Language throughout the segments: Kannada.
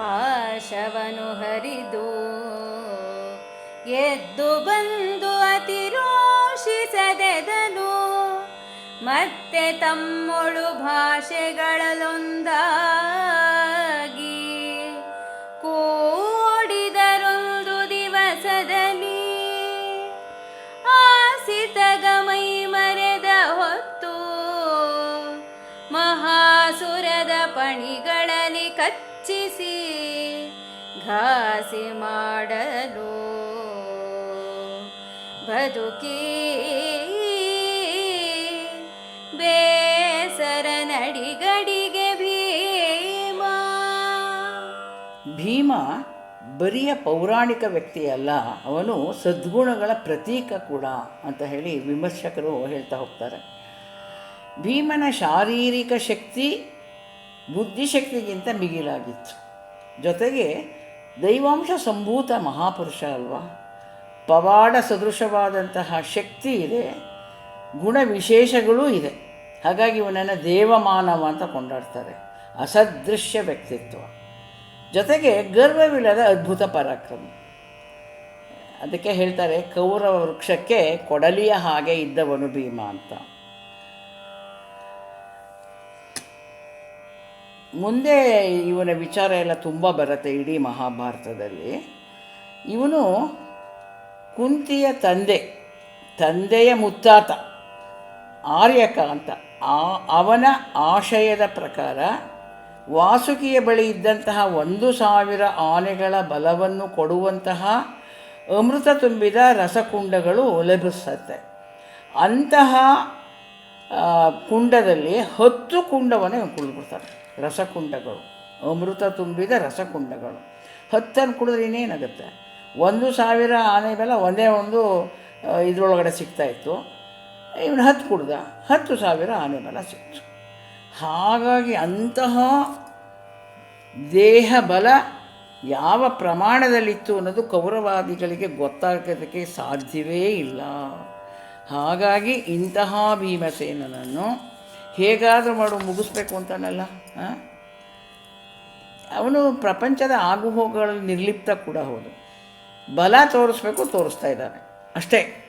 ಪಾಶವನು ಹರಿದು ಎದ್ದು ಬಂದು ಅತಿರೋಷಿಸದೆದನು. ಮತ್ತೆ ತಮ್ಮೊಳು ಭಾಷೆಗಳಲ್ಲೊಂದಾಗಿ ಕೂಡಿದರೊಂದು ದಿವಸದಲ್ಲಿ ಆಸಿತಗಮೈ ಮರೆದ ಹೊತ್ತು ಮಹಾಸುರದ ಪಣಿಗಳಲ್ಲಿ ಕಚ್ಚಿಸಿ ಘಾಸಿ ಮಾಡಲು. ಬದುಕಿ ಬೇಸರ ನಡಿಗಡಿಗೆ ಭೀಮ. ಭೀಮ ಬರಿಯ ಪೌರಾಣಿಕ ವ್ಯಕ್ತಿಯಲ್ಲ, ಅವನು ಸದ್ಗುಣಗಳ ಪ್ರತೀಕ ಕೂಡ ಅಂತ ಹೇಳಿ ವಿಮರ್ಶಕರು ಹೇಳ್ತಾ ಹೋಗ್ತಾರೆ. ಭೀಮನ ಶಾರೀರಿಕ ಶಕ್ತಿ ಬುದ್ಧಿಶಕ್ತಿಗಿಂತ ಮಿಗಿಲಾಗಿತ್ತು. ಜೊತೆಗೆ ದೈವಾಂಶ ಸಂಭೂತ ಮಹಾಪುರುಷ ಅಲ್ವಾ? ಪವಾಡ ಸದೃಶವಾದಂತಹ ಶಕ್ತಿ ಇದೆ, ಗುಣ ವಿಶೇಷಗಳೂ ಇದೆ. ಹಾಗಾಗಿ ಇವನನ್ನು ದೇವಮಾನವ ಅಂತ ಕೊಂಡಾಡ್ತಾರೆ. ಅಸದೃಶ್ಯ ವ್ಯಕ್ತಿತ್ವ. ಜೊತೆಗೆ ಗರ್ವವಿಲ್ಲದ ಅದ್ಭುತ ಪರಾಕ್ರಮ. ಅದಕ್ಕೆ ಹೇಳ್ತಾರೆ, ಕೌರವ ವೃಕ್ಷಕ್ಕೆ ಕೊಡಲಿಯ ಹಾಗೆ ಇದ್ದವನು ಭೀಮ ಅಂತ. ಮುಂದೆ ಇವನ ವಿಚಾರ ಎಲ್ಲ ತುಂಬ ಬರುತ್ತೆ ಇಡೀ ಮಹಾಭಾರತದಲ್ಲಿ. ಇವನು ಕುಂತಿಯ ತಂದೆ, ತಂದೆಯ ಮುತ್ತಾತ, ಆರ್ಯಕ ಅಂತ. ಆ, ಅವನ ಆಶಯದ ಪ್ರಕಾರ ವಾಸುಕಿಯ ಬಳಿ ಇದ್ದಂತಹ ಒಂದು ಸಾವಿರ ಆನೆಗಳ ಬಲವನ್ನು ಕೊಡುವಂತಹ ಅಮೃತ ತುಂಬಿದ ರಸಕುಂಡಗಳು ಲಭಿಸುತ್ತೆ. ಅಂತಹ ಕುಂಡದಲ್ಲಿ ಹತ್ತು ಕುಂಡವನ್ನು ಇವ್ನು ಕುಡಿದ್ಬಿಡ್ತಾರೆ ರಸಕುಂಡಗಳು, ಅಮೃತ ತುಂಬಿದ ರಸಕುಂಡಗಳು. ಹತ್ತನ್ನು ಕುಡಿದ್ರೆ ಇನ್ನೇನಾಗುತ್ತೆ? ಒಂದು ಸಾವಿರ ಆನೆ ಬೆಲ್ಲ ಒಂದೇ ಒಂದು ಇದರೊಳಗಡೆ ಸಿಗ್ತಾಯಿತ್ತು ಇವನು ಹತ್ತು ಕುಡ್ದ, ಹತ್ತು ಸಾವಿರ ಆನೆ ಬೆಲ್ಲ ಸಿಕ್ತು. ಹಾಗಾಗಿ ಅಂತಹ ದೇಹ ಬಲ ಯಾವ ಪ್ರಮಾಣದಲ್ಲಿತ್ತು ಅನ್ನೋದು ಕೌರವಾದಿಗಳಿಗೆ ಗೊತ್ತಾಗೋದಕ್ಕೆ ಸಾಧ್ಯವೇ ಇಲ್ಲ. ಹಾಗಾಗಿ ಇಂತಹ ಭೀಮಸೇನನನ್ನು ಹೇಗಾದರೂ ಮಾಡು, ಮುಗಿಸ್ಬೇಕು ಅಂತಾನಲ್ಲ? ಅವನು ಪ್ರಪಂಚದ ಆಗುಹೋಗುಗಳಲ್ಲಿ ನಿರ್ಲಿಪ್ತ ಕೂಡ ಹೌದು. ಬಲ ತೋರಿಸ್ಬೇಕು, ತೋರಿಸ್ತಾ ಇದ್ದಾನೆ. ಅಷ್ಟೇ.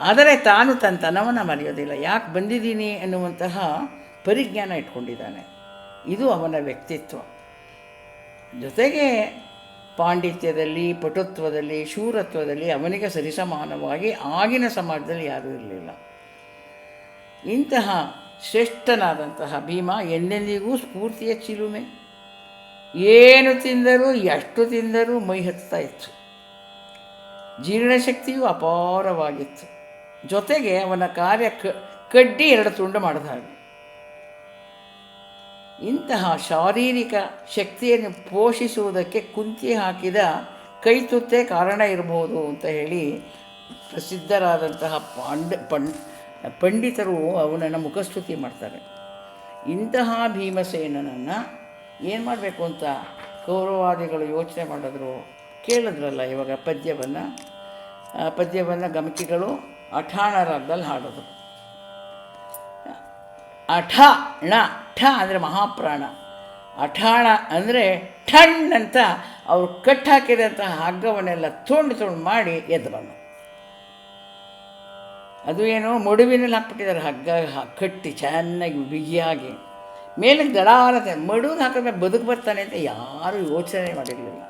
ಆದರೆ ತಾನು ತನ್ನ ತನವನ್ನು ಮರೆಯೋದಿಲ್ಲ. ಯಾಕೆ ಬಂದಿದ್ದೀನಿ ಎನ್ನುವಂತಹ ಪರಿಜ್ಞಾನ ಇಟ್ಕೊಂಡಿದ್ದಾನೆ. ಇದು ಅವನ ವ್ಯಕ್ತಿತ್ವ. ಜೊತೆಗೆ ಪಾಂಡಿತ್ಯದಲ್ಲಿ, ಪಟುತ್ವದಲ್ಲಿ, ಶೂರತ್ವದಲ್ಲಿ ಅವನಿಗೆ ಸರಿಸಮಾನವಾಗಿ ಆಗಿನ ಸಮಾಜದಲ್ಲಿ ಯಾರೂ ಇರಲಿಲ್ಲ. ಇಂತಹ ಶ್ರೇಷ್ಠನಾದಂತಹ ಭೀಮ ಎಲ್ಲೆಲ್ಲಿಗೂ ಸ್ಫೂರ್ತಿಯ ಚಿಲುಮೆ. ಏನು ತಿಂದರೂ, ಎಷ್ಟು ತಿಂದರೂ ಮೈ ಹತ್ತಾ ಇತ್ತು. ಜೀರ್ಣಶಕ್ತಿಯು ಅಪಾರವಾಗಿತ್ತು. ಜೊತೆಗೆ ಅವನ ಕಾರ್ಯ ಕಡ್ಡಿ ಎರಡು ತುಂಡು ಮಾಡಿದ ಹಾಗೆ. ಇಂತಹ ಶಾರೀರಿಕ ಶಕ್ತಿಯನ್ನು ಪೋಷಿಸುವುದಕ್ಕೆ ಕುಂತಿ ಹಾಕಿದ ಕೈತುತ್ತೇ ಕಾರಣ ಇರಬಹುದು ಅಂತ ಹೇಳಿ ಪ್ರಸಿದ್ಧರಾದಂತಹ ಪಾಂಡ, ಪಂಡ್ ಪಂಡಿತರು ಅವನನ್ನು ಮುಖಸ್ತುತಿ ಮಾಡ್ತಾರೆ. ಇಂತಹ ಭೀಮಸೇನನನ್ನು ಏನು ಮಾಡಬೇಕು ಅಂತ ಕೌರವಾದಿಗಳು ಯೋಚನೆ ಮಾಡಿದ್ರು, ಕೇಳಿದ್ರಲ್ಲ ಇವಾಗ ಪದ್ಯವನ್ನು? ಪದ್ಯವನ್ನು ಗಮಕಿಗಳು ಅಠಾಣ ರಾಗದಲ್ಲಿ ಹಾಡೋದು. ಅಠ ಣ ಠ ಅಂದರೆ ಮಹಾಪ್ರಾಣ. ಅಠಾಣ ಅಂದರೆ ಠಣ್ ಅಂತ ಅವರು ಕಟ್ಟಾಕಿದಂತಹ ಹಗ್ಗವನ್ನೆಲ್ಲ ತುಂಡು ತುಂಡು ಮಾಡಿ ಎದ್ದು ಬಂದು. ಅದು ಏನೋ ಮಡುವಿನಲ್ಲಿ ಹಾಕ್ಬಿಟ್ಟಿದ್ದಾರೆ, ಹಗ್ಗ ಕಟ್ಟಿ ಚೆನ್ನಾಗಿ ಬಿಗಿಯಾಗಿ. ಮೇಲೆ ದಡಾರತೆ, ಮಡುವಿನ ಹಾಕಿದ್ರೆ ಬದುಕು ಬರ್ತಾನೆ ಅಂತ ಯಾರೂ ಯೋಚನೆ ಮಾಡಿರಲಿಲ್ಲ.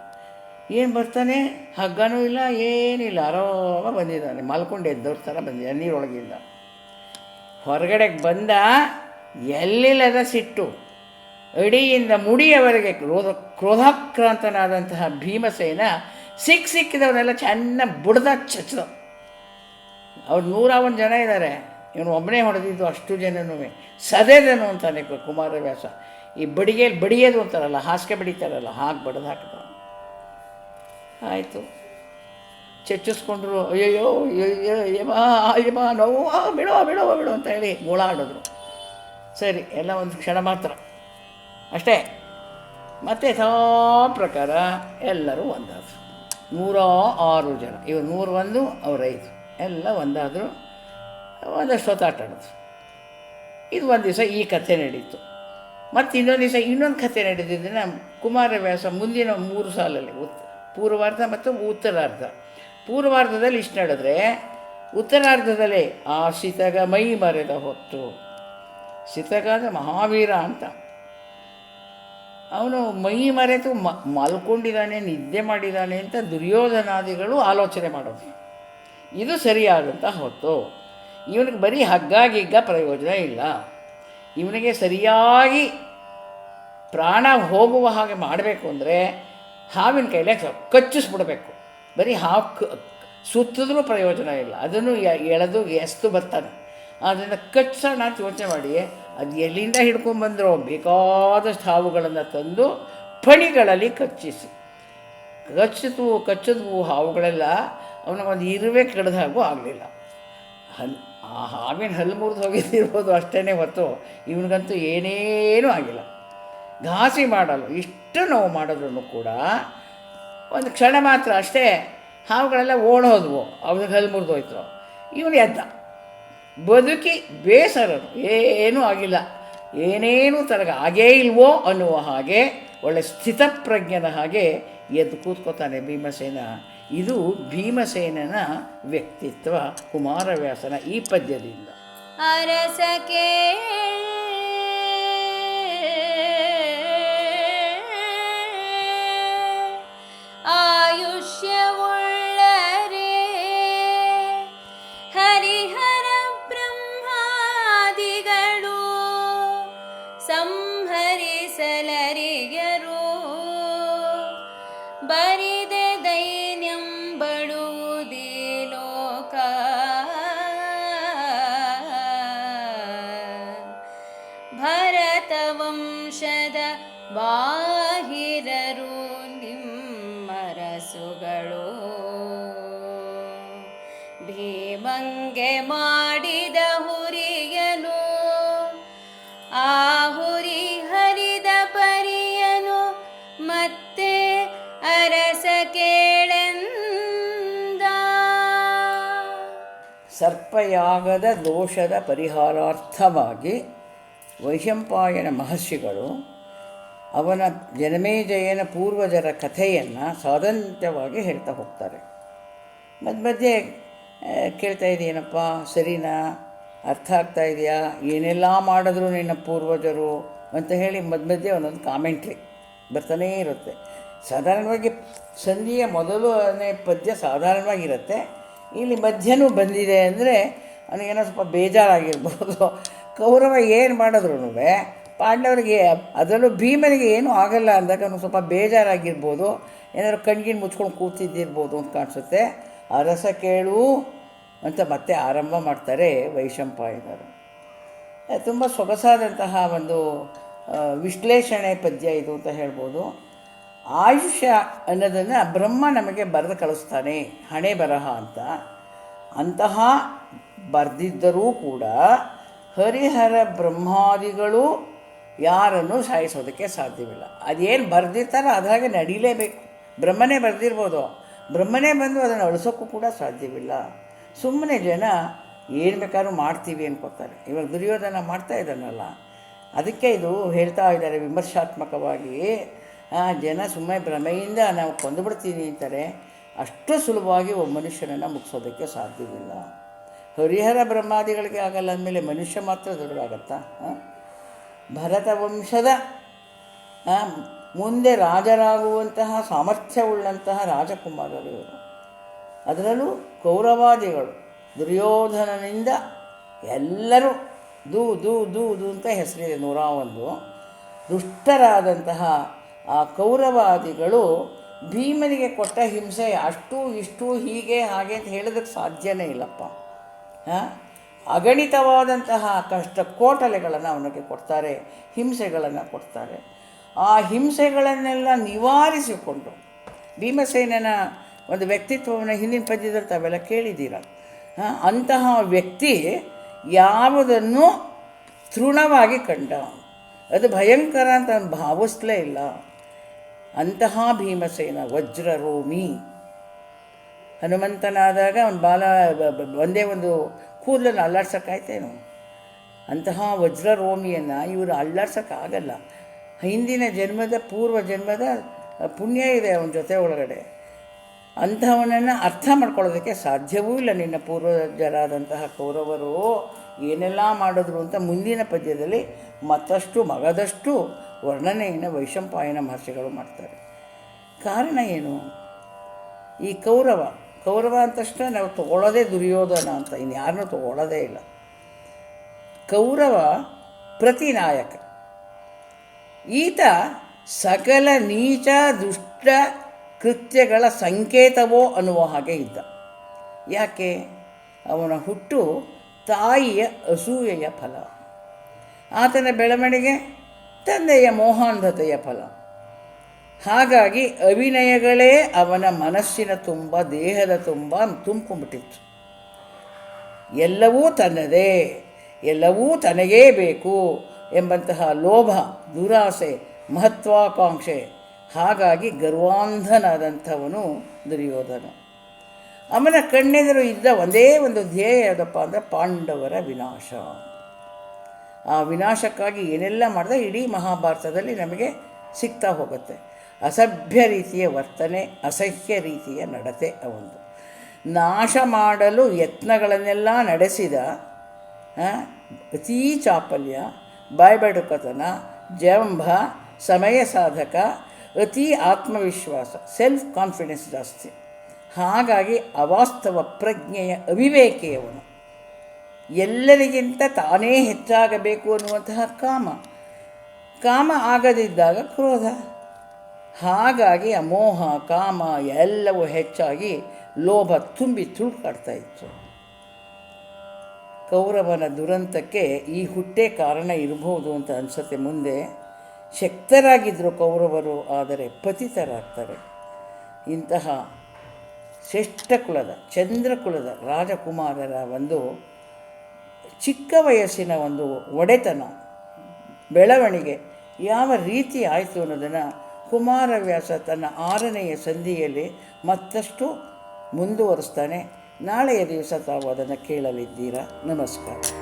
ಏನು ಬರ್ತಾನೆ? ಹಗ್ಗನೂ ಇಲ್ಲ, ಏನಿಲ್ಲ ಆರಾಮ ಬಂದಿದ್ದಾನೆ. ಮಲ್ಕೊಂಡು ಎದ್ದವ್ರ ಥರ ಬಂದಿದ್ದಾನೆ, ನೀರೊಳಗಿಂದ. ಹೊರಗಡೆಗೆ ಬಂದ, ಎಲ್ಲಿಲ್ಲದ ಸಿಟ್ಟು. ಅಡಿಯಿಂದ ಮುಡಿಯವರೆಗೆ ಕ್ರೋಧ ಕ್ರೋಧಾಕ್ರಾಂತನಾದಂತಹ ಭೀಮಸೇನ ಸಿಕ್ಕ ಸಿಕ್ಕಿದವರೆಲ್ಲ ಚೆನ್ನಾಗಿ ಬುಡ್ದ ಚಚ್ಚದ ಅವ್ರು ನೂರ ಒಂದು ಜನ ಇದ್ದಾರೆ ಇವನು ಒಬ್ಬನೇ ಹೊಡೆದಿದ್ದು ಅಷ್ಟು ಜನನೂ ಸದೇದನು ಅಂತಾನೆ ಕುಮಾರವ್ಯಾಸ. ಈ ಬಡಿಗೆಯಲ್ಲಿ ಬಡಿಯೋದು ಅಂತಾರಲ್ಲ, ಹಾಸಿಗೆ ಬಡಿತಾರಲ್ಲ, ಹಾಗೆ ಬಡ್ದು ಹಾಕಿದ ಆಯಿತು. ಚರ್ಚಿಸ್ಕೊಂಡ್ರು ಅಯ್ಯಯ್ಯೋ ಅಯ್ಯೋ ಯಮ ಯಮ, ನೋವು ಬಿಡೋ ಬಿಡೋ ಬಿಡು, ಅಂತ ಹೇಳಿ ಗೋಳಾಡಿದ್ರು. ಸರಿ, ಎಲ್ಲ ಒಂದು ಕ್ಷಣ ಮಾತ್ರ. ಅಷ್ಟೇ. ಮತ್ತೆ ಯಥಾ ಪ್ರಕಾರ ಎಲ್ಲರೂ ಒಂದಾದ್ರು. ನೂರ ಆರು ಜನ. ಇವರು ನೂರ ಒಂದು, ಅವ್ರು ಐದು. ಎಲ್ಲ ಒಂದಾದರೂ ಒಂದಷ್ಟು ಹೊತ್ತು ಆಟ ಆಡೋದು ಇದು ಒಂದು ದಿವಸ ಈ ಕಥೆ ನಡೀತು. ಮತ್ತು ಇನ್ನೊಂದು ದಿವಸ ಇನ್ನೊಂದು ಕಥೆ ನಡೆದಿದ್ದನ್ನು ಕುಮಾರವ್ಯಾಸ ಮುಂದಿನ ಮೂರು ಸಾಲಲ್ಲಿ ಉತ್, ಪೂರ್ವಾರ್ಧ ಮತ್ತು ಉತ್ತರಾರ್ಧ. ಪೂರ್ವಾರ್ಧದಲ್ಲಿ ಇಷ್ಟು ನಡೆದ್ರೆ ಉತ್ತರಾರ್ಧದಲ್ಲಿ ಆ ಸಿತಗ ಮೈ ಮರೆದ ಹೊತ್ತು. ಸಿತಗ ಅಂದರೆ ಮಹಾವೀರ ಅಂತ. ಅವನು ಮೈ ಮರೆತು ಮಲ್ಕೊಂಡಿದ್ದಾನೆ, ನಿದ್ದೆ ಮಾಡಿದ್ದಾನೆ ಅಂತ ದುರ್ಯೋಧನಾದಿಗಳು ಆಲೋಚನೆ ಮಾಡೋದು. ಇದು ಸರಿಯಾದಂಥ ಹೊತ್ತು. ಇವನಿಗೆ ಬರೀ ಹಗ್ಗಾಗಿಗ್ಗ ಪ್ರಯೋಜನ ಇಲ್ಲ. ಇವನಿಗೆ ಸರಿಯಾಗಿ ಪ್ರಾಣ ಹೋಗುವ ಹಾಗೆ ಮಾಡಬೇಕು ಅಂದರೆ ಹಾವಿನ ಕೈಲೇ ಕಚ್ಚಿಸ್ಬಿಡಬೇಕು. ಬರೀ ಹಾವು ಸುತ್ತಿದ್ರೂ ಪ್ರಯೋಜನ ಇಲ್ಲ. ಅದನ್ನು ಎಳೆದು ಎಸ್ತು ಬರ್ತಾನೆ. ಆದ್ದರಿಂದ ಕಚ್ಚೋಣ ಅಂತ ಯೋಚನೆ ಮಾಡಿ, ಅದು ಎಲ್ಲಿಂದ ಹಿಡ್ಕೊಂಡ್ಬಂದ್ರೋ ಬೇಕಾದಷ್ಟು ಹಾವುಗಳನ್ನು ತಂದು ಫಣಿಗಳಲ್ಲಿ ಕಚ್ಚಿಸಿ. ಕಚ್ಚಿತು ಕಚ್ಚಿದ್ವು ಹಾವುಗಳೆಲ್ಲ ಅವನಿಗೊಂದು ಇರುವೆ ಕಡ್ದ ಹಾಗೂ ಆಗಲಿಲ್ಲ. ಹಲ್, ಆ ಹಾವಿನ ಹಲ್ಲು ಮುರಿದು ಹೋಗಿದ್ದಿರ್ಬೋದು ಅಷ್ಟೇ ಹೊತ್ತು ಇವನಿಗಂತೂ ಏನೇನೂ ಆಗಿಲ್ಲ. ಘಾಸಿ ಮಾಡಲು ಇಷ್ಟು ನೋವು ಮಾಡಿದ್ರು ಕೂಡ ಒಂದು ಕ್ಷಣ ಮಾತ್ರ ಅಷ್ಟೇ ಹಾವುಗಳೆಲ್ಲ ಓಡೋದ್ವು, ಅವ್ನಿಗೆ ಹಲ್ಲು ಮುರಿದೋಯ್ತು ಇವನು ಎದ್ದ. ಬದುಕಿ ಬೇಸರನು, ಏನೂ ಆಗಿಲ್ಲ. ಏನೇನೂ ತನಗೆ ಆಗೇ ಇಲ್ವೋ ಅನ್ನುವ ಹಾಗೆ ಒಳ್ಳೆ ಸ್ಥಿತಪ್ರಜ್ಞನ ಹಾಗೆ ಎದ್ದು ಕೂತ್ಕೋತಾನೆ ಭೀಮಸೇನ ಇದು ಭೀಮಸೇನನ ವ್ಯಕ್ತಿತ್ವ ಕುಮಾರವ್ಯಾಸನ ಈ ಪದ್ಯದಿಂದ. ಅರಸ ಭರತವಂಶದ ಬಾಹಿರರು ನಿಮ್ಮರಸುಗಳು. ಭೀಮಂಗೆ ಮಾಡಿದ ಹುರಿಯನು, ಆ ಹುರಿ ಹರಿದ ಪರಿಯನು, ಮತ್ತೆ ಅರಸ ಕೇಳೆಂದ. ಸರ್ಪಯಾಗದ ದೋಷದ ಪರಿಹಾರಾರ್ಥವಾಗಿ ವೈಶಂಪಾಯನ ಮಹರ್ಷಿಗಳು ಅವನ ಜನಮೇಜಯನ ಪೂರ್ವಜರ ಕಥೆಯನ್ನು ಸ್ವಾತಂತ್ರ್ಯವಾಗಿ ಹೇಳ್ತಾ ಹೋಗ್ತಾರೆ. ಮಧ್ಯ ಮಧ್ಯೆ ಕೇಳ್ತಾ ಇದೆಯೇನಪ್ಪ ಸರಿನಾ? ಅರ್ಥ ಆಗ್ತಾ ಇದೆಯಾ? ಏನೆಲ್ಲ ಮಾಡಿದ್ರು ನಿನ್ನ ಪೂರ್ವಜರು ಅಂತ ಹೇಳಿ ಮಧ್ಯ ಮಧ್ಯೆ ಒಂದೊಂದು ಕಾಮೆಂಟ್ರಿ ಬರ್ತಾನೇ ಇರುತ್ತೆ. ಸಾಧಾರಣವಾಗಿ ಸಂಧಿಯ ಮೊದಲನೇ ಪದ್ಯ ಸಾಧಾರಣವಾಗಿರುತ್ತೆ. ಇಲ್ಲಿ ಮಧ್ಯನೂ ಬಂದಿದೆ ಅಂದರೆ ಅವನಿಗೇನೋ ಸ್ವಲ್ಪ ಬೇಜಾರಾಗಿರ್ಬೋದು. ಕೌರವ ಏನು ಮಾಡಿದ್ರು ಪಾಂಡವರಿಗೆ ಅದರಲ್ಲೂ ಭೀಮನಿಗೆ ಏನೂ ಆಗಲ್ಲ ಅಂದಾಗ ಅವನು ಸ್ವಲ್ಪ ಬೇಜಾರಾಗಿರ್ಬೋದು, ಏನಾದ್ರು ಕಣ್ಗಿನ ಮುಚ್ಕೊಂಡು ಕೂತಿದ್ದಿರ್ಬೋದು ಅಂತ ಕಾಣಿಸುತ್ತೆ. ಅರಸ ಕೇಳು ಅಂತ ಮತ್ತೆ ಆರಂಭ ಮಾಡ್ತಾರೆ ವೈಶಂಪಾಯನರು ತುಂಬ ಸೊಗಸಾದಂತಹ ಒಂದು ವಿಶ್ಲೇಷಣೆ ಪದ್ಯ ಇದು ಅಂತ ಹೇಳ್ಬೋದು. ಆಯುಷ್ಯ ಅನ್ನೋದನ್ನು ಬ್ರಹ್ಮ ನಮಗೆ ಬರೆದು ಕಳಿಸ್ತಾನೆ, ಹಣೆ ಬರಹ ಅಂತ. ಅಂತಹ ಬರೆದಿದ್ದರೂ ಕೂಡ ಹರಿಹರ ಬ್ರಹ್ಮಾದಿಗಳು ಯಾರನ್ನು ಸಾಯಿಸೋದಕ್ಕೆ ಸಾಧ್ಯವಿಲ್ಲ. ಅದೇನು ಬರೆದಿರ್ತಾರೋ ಅದ್ರಾಗೆ ನಡೀಲೇಬೇಕು. ಬ್ರಹ್ಮನೇ ಬರೆದಿರ್ಬೋದು. ಬ್ರಹ್ಮನೇ ಬಂದು ಅದನ್ನು ಅಳಿಸೋಕ್ಕೂ ಕೂಡ ಸಾಧ್ಯವಿಲ್ಲ. ಸುಮ್ಮನೆ ಜನ ಏನು ಬೇಕಾದ್ರೂ ಮಾಡ್ತೀವಿ ಅನ್ಕೋತಾರೆ ಇವಾಗ ದುರ್ಯೋಧನ ಮಾಡ್ತಾ ಇದ್ದಾನಲ್ಲ, ಅದಕ್ಕೆ ಇದು ಹೇಳ್ತಾ ಇದ್ದಾರೆ ವಿಮರ್ಶಾತ್ಮಕವಾಗಿ. ಜನ ಸುಮ್ಮನೆ ಭ್ರಮೆಯಿಂದ ನಾವು ಕೊಂದುಬಿಡ್ತೀನಿ ಅಂತಾರೆ. ಅಷ್ಟು ಸುಲಭವಾಗಿ ಒಬ್ಬ ಮನುಷ್ಯನನ್ನು ಮುಗಿಸೋದಕ್ಕೆ ಸಾಧ್ಯವಿಲ್ಲ. ಹರಿಹರ ಬ್ರಹ್ಮಾದಿಗಳಿಗೆ ಆಗಲ್ಲ ಅಂದಮೇಲೆ ಮನುಷ್ಯ ಮಾತ್ರ ದೊಡ್ಡದಾಗತ್ತಾ? ಭರತ ವಂಶದ ಮುಂದೆ ರಾಜರಾಗುವಂತಹ ಸಾಮರ್ಥ್ಯವುಳ್ಳಂತಹ ರಾಜಕುಮಾರರು ಇವರು ಅದರಲ್ಲೂ ಕೌರವಾದಿಗಳು, ದುರ್ಯೋಧನನಿಂದ ಎಲ್ಲರೂ ದೂ ದೂ ದೂ ದೂ ಅಂತ ಹೆಸರಿದೆ ನೂರ ಒಂದು ದುಷ್ಟರಾದಂತಹ ಆ ಕೌರವಾದಿಗಳು ಭೀಮನಿಗೆ ಕೊಟ್ಟ ಹಿಂಸೆ ಅಷ್ಟು ಇಷ್ಟು ಹೀಗೆ ಹಾಗೆ ಅಂತ ಹೇಳೋದಕ್ಕೆ ಸಾಧ್ಯನೇ ಇಲ್ಲಪ್ಪ? ಅಗಣಿತವಾದಂತಹ ಕಷ್ಟ ಕೋಟಲೆಗಳನ್ನು ಅವನಿಗೆ ಕೊಡ್ತಾರೆ, ಹಿಂಸೆಗಳನ್ನು ಕೊಡ್ತಾರೆ. ಆ ಹಿಂಸೆಗಳನ್ನೆಲ್ಲ ನಿವಾರಿಸಿಕೊಂಡು ಭೀಮಸೇನನ ಒಂದು ವ್ಯಕ್ತಿತ್ವವನ್ನು ಹಿಂದಿನ ಪದ್ಯದಲ್ಲಿ ತಾವೆಲ್ಲ ಕೇಳಿದ್ದೀರ? ಅಂತಹ ವ್ಯಕ್ತಿ ಯಾವುದನ್ನು ತೃಣವಾಗಿ ಕಂಡ, ಅದು ಭಯಂಕರ ಅಂತ ಭಾವಿಸ್ಲೇ ಇಲ್ಲ. ಅಂತಹ ಭೀಮಸೇನ ವಜ್ರರೋಮಿ. ಹನುಮಂತನಾದಾಗ ಅವನು ಬಾಲ ಒಂದೇ ಒಂದು ಕೂದಲನ್ನು ಅಲ್ಲಾಡ್ಸೋಕ್ಕಾಯ್ತೇನು? ಅಂತಹ ವಜ್ರರೋಮಿಯನ್ನು ಇವರು ಅಲ್ಲಾಡ್ಸೋಕ್ಕಾಗಲ್ಲ. ಹಿಂದಿನ ಜನ್ಮದ, ಪೂರ್ವ ಜನ್ಮದ ಪುಣ್ಯ ಇದೆ ಅವನ ಜೊತೆ ಒಳಗಡೆ. ಅಂಥವನನ್ನು ಅರ್ಥ ಮಾಡ್ಕೊಳ್ಳೋದಕ್ಕೆ ಸಾಧ್ಯವೂ ಇಲ್ಲ ನಿನ್ನ ಪೂರ್ವಜರಾದಂತಹ ಕೌರವರು. ಏನೆಲ್ಲ ಮಾಡಿದ್ರು ಅಂತ ಮುಂದಿನ ಪದ್ಯದಲ್ಲಿ ಮತ್ತಷ್ಟು ಮಗದಷ್ಟು ವರ್ಣನೆಯನ್ನು ವೈಶಂಪಾಯನ ಮಹರ್ಷಿಗಳು ಮಾಡ್ತಾರೆ. ಕಾರಣ ಏನು? ಈ ಕೌರವ ಕೌರವ ಅಂದ ತಕ್ಷಣ ನಾವು ತಗೊಳ್ಳೋದೇ ದುರ್ಯೋಧನ ಅಂತ, ಇನ್ನು ಯಾರನ್ನೂ ತಗೊಳ್ಳೋದೇ ಇಲ್ಲ. ಕೌರವ ಪ್ರತಿನಾಯಕ. ಈತ ಸಕಲ ನೀಚ ದುಷ್ಟ ಕೃತ್ಯಗಳ ಸಂಕೇತವೋ ಅನ್ನುವ ಹಾಗೆ ಇದ್ದ. ಯಾಕೆ? ಅವನ ಹುಟ್ಟು ತಾಯಿಯ ಅಸೂಯೆಯ ಫಲ. ಆತನ ಬೆಳವಣಿಗೆ ತಂದೆಯ ಮೋಹಾಂಧತೆಯ ಫಲ. ಹಾಗಾಗಿ ಅಭಿನಯಗಳೇ ಅವನ ಮನಸ್ಸಿನ ತುಂಬ, ದೇಹದ ತುಂಬ ತುಂಬಿಕೊಂಡ್ಬಿಟ್ಟಿತ್ತು. ಎಲ್ಲವೂ ತನ್ನದೇ, ಎಲ್ಲವೂ ತನಗೇ ಬೇಕು ಎಂಬಂತಹ ಲೋಭ, ದುರಾಸೆ, ಮಹತ್ವಾಕಾಂಕ್ಷೆ, ಹಾಗಾಗಿ ಗರ್ವಾಂಧನಾದಂಥವನು ದುರ್ಯೋಧನ. ಅವನ ಕಣ್ಣೆದುರು ಇದ್ದ ಒಂದೇ ಒಂದು ಧ್ಯೇಯ ಯಾವುದಪ್ಪ ಅಂದರೆ ಪಾಂಡವರ ವಿನಾಶ. ಆ ವಿನಾಶಕ್ಕಾಗಿ ಏನೆಲ್ಲ ಮಾಡಿದ ಇಡೀ ಮಹಾಭಾರತದಲ್ಲಿ ನಮಗೆ ಸಿಗ್ತಾ ಹೋಗುತ್ತೆ. ಅಸಭ್ಯ ರೀತಿಯ ವರ್ತನೆ, ಅಸಹ್ಯ ರೀತಿಯ ನಡತೆ ಅವನು ನಾಶ ಮಾಡಲು ಯತ್ನಗಳನ್ನೆಲ್ಲ ನಡೆಸಿದ ಅತೀ ಚಾಪಲ್ಯ, ಬಾಯ್ಬಡುಕತನ, ಜಂಭ, ಸಮಯ ಸಾಧಕ, ಅತಿ ಆತ್ಮವಿಶ್ವಾಸ ಸೆಲ್ಫ್ ಕಾನ್ಫಿಡೆನ್ಸ್ ಜಾಸ್ತಿ. ಹಾಗಾಗಿ ಅವಾಸ್ತವ ಪ್ರಜ್ಞೆಯ ಅವಿವೇಕಿಯವನು ಎಲ್ಲರಿಗಿಂತ ತಾನೇ ಹೆಚ್ಚಾಗಬೇಕು ಅನ್ನುವಂತಹ ಕಾಮ. ಕಾಮ ಆಗದಿದ್ದಾಗ ಕ್ರೋಧ. ಹಾಗಾಗಿ ಅಮೋಹ ಮೋಹ ಕಾಮ ಎಲ್ಲವೂ ಹೆಚ್ಚಾಗಿ ಲೋಭ ತುಂಬಿ ತುಳುಕಾಡ್ತಾ ಇತ್ತು. ಕೌರವನ ದುರಂತಕ್ಕೆ ಈ ಹುಟ್ಟೇ ಕಾರಣ ಇರಬಹುದು ಅಂತ ಅನಿಸುತ್ತೆ. ಮುಂದೆ ಶಕ್ತರಾಗಿದ್ದರು ಕೌರವರು, ಆದರೆ ಪತಿತರಾಗ್ತಾರೆ. ಇಂತಹ ಶ್ರೇಷ್ಠ ಕುಲದ ಚಂದ್ರಕುಲದ ರಾಜಕುಮಾರರ ಒಂದು ಚಿಕ್ಕ ವಯಸ್ಸಿನ ಒಂದು ಒಡೆತನ, ಬೆಳವಣಿಗೆ ಯಾವ ರೀತಿ ಆಯಿತು ಅನ್ನೋದನ್ನು ಕುಮಾರವ್ಯಾಸ ತನ್ನ ಆರನೆಯ ಸಂಧಿಯಲ್ಲಿ ಮತ್ತಷ್ಟು ಮುಂದುವರಿಸ್ತಾನೆ. ನಾಳೆಯ ದಿವಸ ತಾವು ಅದನ್ನು ಕೇಳಲಿದ್ದೀರಾ? ನಮಸ್ಕಾರ.